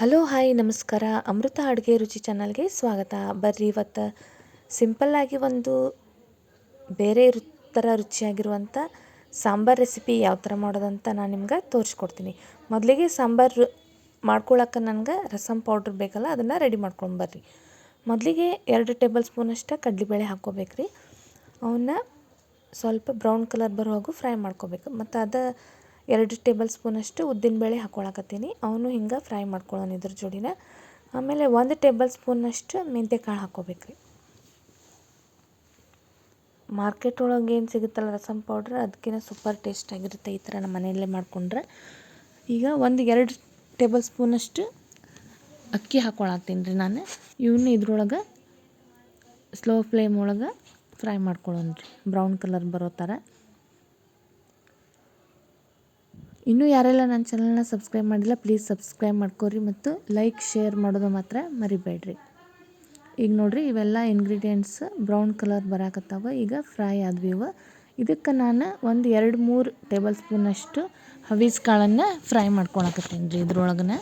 Hello, hi, ನಮಸ್ಕಾರ. ಅಮೃತ ಅಡುಗೆ ರುಚಿ ಚಾನಲ್ಗೆ ಸ್ವಾಗತ. ಬರ್ರಿ, ಇವತ್ತು ಸಿಂಪಲ್ಲಾಗಿ ಒಂದು ಬೇರೆ ರು ಥರ ರುಚಿಯಾಗಿರುವಂಥ ಸಾಂಬಾರು ರೆಸಿಪಿ ಯಾವ ಥರ ಮಾಡೋದಂತ ನಾನು ನಿಮ್ಗೆ ತೋರಿಸ್ಕೊಡ್ತೀನಿ. ಮೊದಲಿಗೆ ಸಾಂಬಾರು ಮಾಡ್ಕೊಳಕ್ಕೆ ನನಗೆ ರಸಮ್ ಪೌಡ್ರ್ ಬೇಕಲ್ಲ, ಅದನ್ನು ರೆಡಿ ಮಾಡ್ಕೊಂಡು ಬರ್ರಿ. ಮೊದಲಿಗೆ ಎರಡು ಟೇಬಲ್ ಸ್ಪೂನಷ್ಟು ಕಡಲೆಬೇಳೆ ಹಾಕ್ಕೋಬೇಕ್ರಿ. ಅವನ್ನ ಸ್ವಲ್ಪ ಬ್ರೌನ್ ಕಲರ್ ಬರುವಾಗೂ ಫ್ರೈ ಮಾಡ್ಕೋಬೇಕು. ಮತ್ತು ಅದು ಎರಡು ಟೇಬಲ್ ಸ್ಪೂನಷ್ಟು ಉದ್ದಿನಬೇಳೆ ಹಾಕ್ಕೊಳಕತ್ತೀನಿ. ಅವನು ಹಿಂಗೆ ಫ್ರೈ ಮಾಡ್ಕೊಳ್ಳೋಣ ಇದ್ರ ಜೋಡಿನ. ಆಮೇಲೆ ಒಂದು ಟೇಬಲ್ ಸ್ಪೂನಷ್ಟು ಮೆಂತ್ಯಕಾಳು ಹಾಕ್ಕೋಬೇಕ್ರಿ. ಮಾರ್ಕೆಟ್ ಒಳಗೆ ಏನು ಸಿಗುತ್ತಲ್ಲ ರಸಮ್ ಪೌಡ್ರ್ ಅದಕ್ಕಿಂತ ಸೂಪರ್ ಟೇಸ್ಟ್ ಆಗಿರುತ್ತೆ ಈ ಥರ ನಮ್ಮ ಮನೆಯಲ್ಲೇ ಮಾಡಿಕೊಂಡ್ರೆ. ಈಗ ಒಂದು ಎರಡು ಟೇಬಲ್ ಸ್ಪೂನಷ್ಟು ಅಕ್ಕಿ ಹಾಕ್ಕೊಳತ್ತೀನಿ ರೀ ನಾನು. ಇವನ್ನ ಇದ್ರೊಳಗೆ ಸ್ಲೋ ಫ್ಲೇಮ್ ಒಳಗೆ ಫ್ರೈ ಮಾಡ್ಕೊಳ್ಳೋಣ ರೀ. ಬ್ರೌನ್ ಕಲರ್ ಬರೋ ಥರ. ಇನ್ನೂ ಯಾರೆಲ್ಲ ನನ್ನ ಚಾನಲ್ನ ಸಬ್ಸ್ಕ್ರೈಬ್ ಮಾಡಿಲ್ಲ ಪ್ಲೀಸ್ ಸಬ್ಸ್ಕ್ರೈಬ್ ಮಾಡ್ಕೊರಿ ಮತ್ತು ಲೈಕ್ ಶೇರ್ ಮಾಡೋದು ಮಾತ್ರ ಮರಿಬೇಡ್ರಿ. ಈಗ ನೋಡಿರಿ, ಇವೆಲ್ಲ ಇಂಗ್ರೀಡಿಯೆಂಟ್ಸ್ ಬ್ರೌನ್ ಕಲರ್ ಬರಾಕತ್ತಾವ. ಈಗ ಫ್ರೈ ಆದ್ವಿ ಇವು ಇದಕ್ಕೆ ನಾನು ಒಂದು ಎರಡು, ಮೂರು ಟೇಬಲ್ ಸ್ಪೂನಷ್ಟು ಹವೀಸ್ ಕಾಳನ್ನು ಫ್ರೈ ಮಾಡ್ಕೊಳಕತ್ತೀನಿ ರೀ ಇದ್ರೊಳಗನ.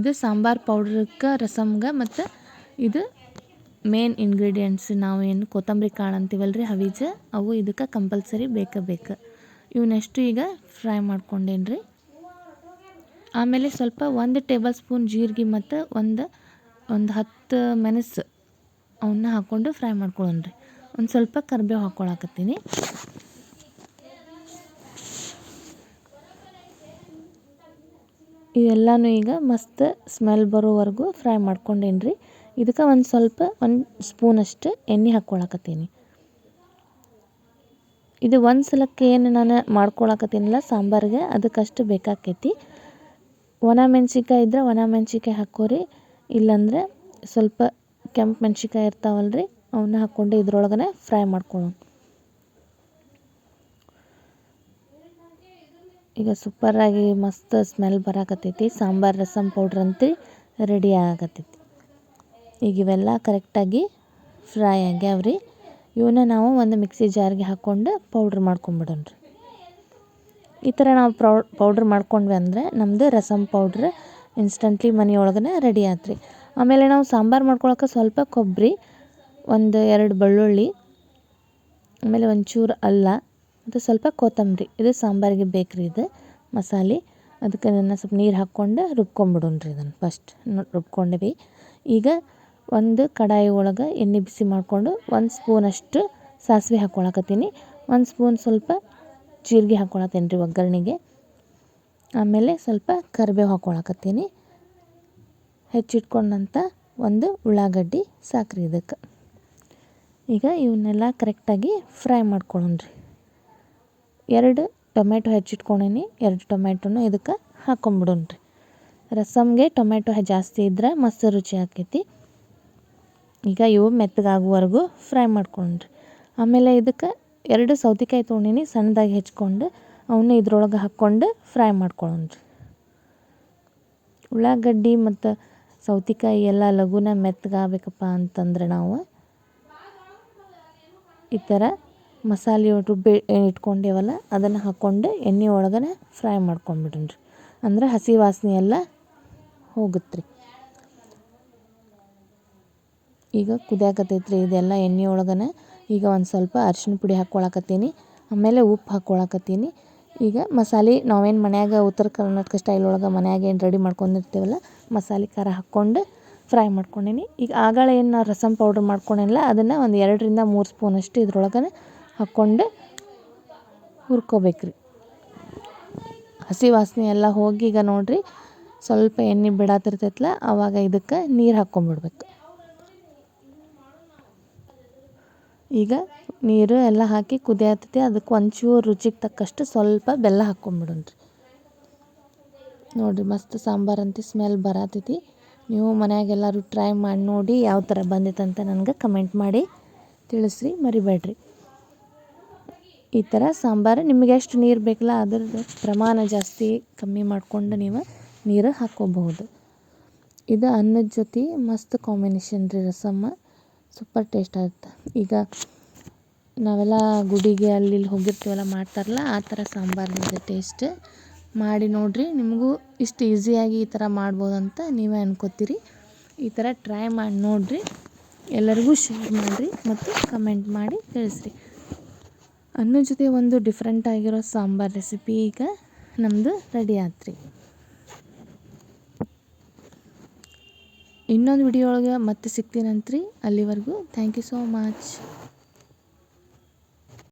ಇದು ಸಾಂಬಾರು ಪೌಡ್ರಕ್ಕೆ ರಸಮ್ಗೆ ಮತ್ತು ಇದು ಮೇನ್ ಇಂಗ್ರೀಡಿಯೆಂಟ್ಸ್ ನಾವು ಏನು ಕೊತ್ತಂಬರಿ ಕಾಳು ಅಂತೀವಲ್ಲ ರೀ ಹವೀಜ, ಅವು ಇದಕ್ಕೆ ಕಂಪಲ್ಸರಿ ಬೇಕೇ ಬೇಕು. ಇವನ್ನೆಷ್ಟು ಈಗ? ಫ್ರೈ ಮಾಡ್ಕೊಂಡೇನಿ ರೀ ಆಮೇಲೆ ಸ್ವಲ್ಪ ಒಂದು ಟೇಬಲ್ ಸ್ಪೂನ್ ಜೀರಿಗೆ ಮತ್ತು ಒಂದು ಒಂದು ಹತ್ತು ಮೆಣಸು ಅವನ್ನ ಹಾಕ್ಕೊಂಡು ಫ್ರೈ ಮಾಡ್ಕೊಳ್ಳೋಣ ರೀ ಒಂದು ಸ್ವಲ್ಪ ಕರಿಬೇವು ಹಾಕ್ಕೊಳಕತ್ತೀನಿ. ಇವೆಲ್ಲನೂ ಈಗ ಮಸ್ತ್ ಸ್ಮೆಲ್ ಬರೋವರೆಗೂ ಫ್ರೈ ಮಾಡ್ಕೊಂಡೇನಿ ರೀ ಇದಕ್ಕೆ ಒಂದು ಸ್ವಲ್ಪ, ಒಂದು ಸ್ಪೂನಷ್ಟು ಎಣ್ಣೆ ಹಾಕ್ಕೊಳಕತ್ತೀನಿ. ಇದು ಒಂದು ಸಲಕ್ಕೆ ಏನು ನಾನು ಮಾಡ್ಕೊಳಕತ್ತೀನಲ್ಲ, ಸಾಂಬಾರಿಗೆ. ಅದಕ್ಕಷ್ಟು ಬೇಕಾಕೈತಿ. ಒಣ ಮೆಣ್ಸಿನ್ಕಾಯಿ ಇದ್ದರೆ ಒಣ ಮೆಣ್ಸಿನ್ಕಾಯಿ ಹಾಕೋರಿ ಇಲ್ಲಾಂದರೆ ಸ್ವಲ್ಪ ಕೆಂಪು ಮೆಣ್ಸಿನ್ಕಾಯಿ ಇರ್ತಾವಲ್ಲ ರೀ ಅವನ್ನ ಹಾಕ್ಕೊಂಡು ಇದ್ರೊಳಗನೆ ಫ್ರೈ ಮಾಡ್ಕೊಳ್ಳೋಣ ಈಗ ಸೂಪರಾಗಿ ಮಸ್ತ್ ಸ್ಮೆಲ್ ಬರಾಕತ್ತೈತಿ. ಸಾಂಬಾರು ರಸಮ್ ಪೌಡ್ರ್ ಅಂತೂ ರೆಡಿ ಆಗತ್ತೈತಿ ಈಗ ಇವೆಲ್ಲ ಕರೆಕ್ಟಾಗಿ ಫ್ರೈ ಆಗ್ಯಾವ್ರಿ. ಇವನ್ನ ನಾವು ಒಂದು ಮಿಕ್ಸಿ ಜಾರ್ಗೆ ಹಾಕ್ಕೊಂಡು ಪೌಡ್ರ್ ಮಾಡ್ಕೊಂಬಿಡೋಣ ರೀ ಈ ಥರ ನಾವು ಪೌಡ್ರ್ ಮಾಡ್ಕೊಂಡ್ವಿ ಅಂದರೆ ನಮ್ಮದು ರಸಮ್ ಪೌಡ್ರ್ ಇನ್ಸ್ಟಂಟ್ಲಿ ಮನೆಯೊಳಗನೆ ರೆಡಿ ಆಯ್ತು ರೀ ಆಮೇಲೆ ನಾವು ಸಾಂಬಾರು ಮಾಡ್ಕೊಳಕ್ಕೆ ಸ್ವಲ್ಪ ಕೊಬ್ಬರಿ, ಒಂದು ಎರಡು ಬೆಳ್ಳುಳ್ಳಿ, ಆಮೇಲೆ ಒಂಚೂರು ಅಲ್ಲ, ಮತ್ತು ಸ್ವಲ್ಪ ಕೊತ್ತಂಬರಿ. ಇದು ಸಾಂಬಾರಿಗೆ ಬೇಕು ರೀ ಇದು, ಮಸಾಲೆ. ಅದಕ್ಕೆ ಅದನ್ನು ಸ್ವಲ್ಪ ನೀರು ಹಾಕ್ಕೊಂಡು ರುಬ್ಕೊಂಬಿಡೋಣ ರೀ ಇದನ್ನು ಫಸ್ಟ್ ರುಬ್ಕೊಂಡ್ವಿ. ಈಗ ಒಂದು ಕಡಾಯಿ ಒಳಗೆ ಎಣ್ಣೆ ಬಿಸಿ ಮಾಡಿಕೊಂಡು ಒಂದು ಸ್ಪೂನಷ್ಟು ಸಾಸಿವೆ ಹಾಕ್ಕೊಳಕತ್ತೀನಿ. ಒಂದು ಸ್ಪೂನ್ ಸ್ವಲ್ಪ ಜೀರಿಗೆ ಹಾಕ್ಕೊಳತ್ತೀನಿ ರೀ ಒಗ್ಗರಣೆಗೆ. ಆಮೇಲೆ ಸ್ವಲ್ಪ ಕರಿಬೇವು ಹಾಕ್ಕೊಳಕತ್ತೀನಿ. ಹೆಚ್ಚಿಟ್ಕೊಂಡಂಥ ಒಂದು ಉಳ್ಳಾಗಡ್ಡಿ, ಸಾಕ್ರಿ ಇದಕ್ಕೆ. ಈಗ ಇವನ್ನೆಲ್ಲ ಕರೆಕ್ಟಾಗಿ ಫ್ರೈ ಮಾಡ್ಕೊಳ್ಳೋಣ ರೀ ಎರಡು ಟೊಮೆಟೊ ಹೆಚ್ಚಿಟ್ಕೊಂಡೀನಿ ಎರಡು ಟೊಮೆಟೊನು ಇದಕ್ಕೆ ಹಾಕ್ಕೊಂಬಿಡೋಣ ರೀ ರಸಮ್ಗೆ ಟೊಮೆಟೊ ಜಾಸ್ತಿ ಇದ್ರೆ ಮಸ್ತ್ ರುಚಿ ಆಕೈತಿ. ಈಗ ಇವು ಮೆತ್ತಗಾಗುವವರೆಗೂ ಫ್ರೈ ಮಾಡ್ಕೊಂಡ್ರಿ. ಆಮೇಲೆ ಇದಕ್ಕೆ ಎರಡು ಸೌತೆಕಾಯಿ ತೊಗೊಂಡಿನಿ ಸಣ್ಣದಾಗಿ ಹೆಚ್ಕೊಂಡು ಅವನ್ನ ಇದ್ರೊಳಗೆ ಹಾಕ್ಕೊಂಡು ಫ್ರೈ ಮಾಡ್ಕೊಳ್ಳೋಣ ರೀ ಉಳ್ಳಾಗಡ್ಡಿ ಮತ್ತು ಸೌತೆಕಾಯಿ ಎಲ್ಲ ಲಘುನ ಮೆತ್ತಗಾಗಬೇಕಪ್ಪ ಅಂತಂದ್ರೆ ನಾವು ಈ ಥರ ಮಸಾಲೆ ರುಬ್ಬಿ ಇಟ್ಕೊಂಡೇವಲ್ಲ, ಅದನ್ನು ಹಾಕ್ಕೊಂಡು ಎಣ್ಣೆ ಒಳಗನೆ ಫ್ರೈ ಮಾಡ್ಕೊಂಡ್ಬಿಡ್ರಿ ಅಂದ್ರೆ ಹಸಿ ವಾಸನೆ ಎಲ್ಲ ಹೋಗುತ್ತೆ ರೀ ಈಗ ಕುದಿಯಾಕತ್ತೈತ್ರಿ, ಇದೆಲ್ಲ ಎಣ್ಣೆ ಒಳಗನೆ ಈಗ ಒಂದು ಸ್ವಲ್ಪ ಅರ್ಶಿನ ಪುಡಿ ಹಾಕ್ಕೊಳಕತ್ತೀನಿ, ಆಮೇಲೆ ಉಪ್ಪು ಹಾಕ್ಕೊಳಕತ್ತೀನಿ. ಈಗ ಮಸಾಲೆ ನಾವೇನು ಮನ್ಯಾಗ ಉತ್ತರ ಕರ್ನಾಟಕ ಸ್ಟೈಲ್ ಒಳಗೆ ಮನ್ಯಾಗ ಏನು ರೆಡಿ ಮಾಡ್ಕೊಂಡಿರ್ತೀವಲ್ಲ, ಮಸಾಲೆ ಖಾರ ಹಾಕ್ಕೊಂಡು ಫ್ರೈ ಮಾಡ್ಕೊಂಡೀನಿ. ಈಗ ಆಗಳ ಏನು ನಾವು ರಸಮ್ ಪೌಡ್ರ್ ಮಾಡ್ಕೊಂಡೇನಲ್ಲ, ಅದನ್ನು ಒಂದು ಎರಡರಿಂದ ಮೂರು ಸ್ಪೂನಷ್ಟು ಇದ್ರೊಳಗನೆ ಹಾಕ್ಕೊಂಡು ಹುರ್ಕೋಬೇಕ್ರಿ. ಹಸಿ ವಾಸನೆ ಎಲ್ಲ ಹೋಗಿ ಈಗ ನೋಡಿರಿ, ಸ್ವಲ್ಪ ಎಣ್ಣೆ ಬಿಡಾತಿರ್ತೈತಲ್ಲ ಆವಾಗ ಇದಕ್ಕೆ ನೀರು ಹಾಕ್ಕೊಂಬಿಡ್ಬೇಕು. ಈಗ ನೀರು ಎಲ್ಲ ಹಾಕಿ ಕುದಿಯತ್ತೈತಿ ಅದಕ್ಕೆ ಒಂಚೂರು ರುಚಿಗೆ ತಕ್ಕಷ್ಟು ಸ್ವಲ್ಪ ಬೆಲ್ಲ ಹಾಕ್ಕೊಂಬಿಡೋಣ ರೀ ನೋಡಿರಿ ಮಸ್ತ್ ಸಾಂಬಾರು ಅಂತ ಸ್ಮೆಲ್ ಬರತೈತಿ. ನೀವು ಮನ್ಯಾಗ ಎಲ್ಲರೂ ಟ್ರೈ ಮಾಡಿ ನೋಡಿ ಯಾವ ಥರ ಅಂತ ನನಗೆ ಕಮೆಂಟ್ ಮಾಡಿ ತಿಳಿಸ್ರಿ, ಮರಿಬೇಡ್ರಿ. ಈ ಥರ ಸಾಂಬಾರು ನಿಮಗೆ ಎಷ್ಟು ನೀರು ಬೇಕಲ್ಲ ಅದರ ಪ್ರಮಾಣ ಜಾಸ್ತಿ ಕಮ್ಮಿ ಮಾಡಿಕೊಂಡು ನೀವು ನೀರು ಹಾಕ್ಕೋಬಹುದು. ಇದು ಅನ್ನದ ಜೊತೆ ಮಸ್ತ್ ಕಾಂಬಿನೇಷನ್ ರೀ ರಸಮ್ಮ. ಸೂಪರ್ ಟೇಸ್ಟ್ ಆಗುತ್ತೆ. ಈಗ ನಾವೆಲ್ಲ ಗುಡಿಗೆ ಅಲ್ಲಿ ಇಲ್ಲಿ ಹೋಗಿರ್ತೀವಲ್ಲ, ಮಾಡ್ತಾರಲ್ಲ, ಆ ಥರ ಸಾಂಬಾರಿದೆ ಟೇಸ್ಟ್ ಮಾಡಿ ನೋಡಿರಿ, ನಿಮಗೂ ಇಷ್ಟು ಈಸಿಯಾಗಿ ಈ ಥರ ಮಾಡ್ಬೋದಂತ ನೀವೇ ಅನ್ಕೋತೀರಿ. ಈ ಥರ ಟ್ರೈ ಮಾಡಿ ನೋಡಿರಿ, ಎಲ್ಲರಿಗೂ ಶೇರ್ ಮಾಡಿರಿ ಮತ್ತು ಕಮೆಂಟ್ ಮಾಡಿ ತಿಳಿಸ್ರಿ. ಅನ್ನ ಜೊತೆ ಒಂದು ಡಿಫ್ರೆಂಟ್ ಆಗಿರೋ ಸಾಂಬಾರು ರೆಸಿಪಿ ಈಗ ನಮ್ಮದು ರೆಡಿ ಆತ್ರಿ. ಇನ್ನೊಂದು ವಿಡಿಯೋ ಒಳಗೆ ಮತ್ತೆ ಸಿಗ್ತೀನಂತ್ರಿ ಅಲ್ಲಿವರೆಗೂ ಥ್ಯಾಂಕ್ ಯು ಸೋ ಮಚ್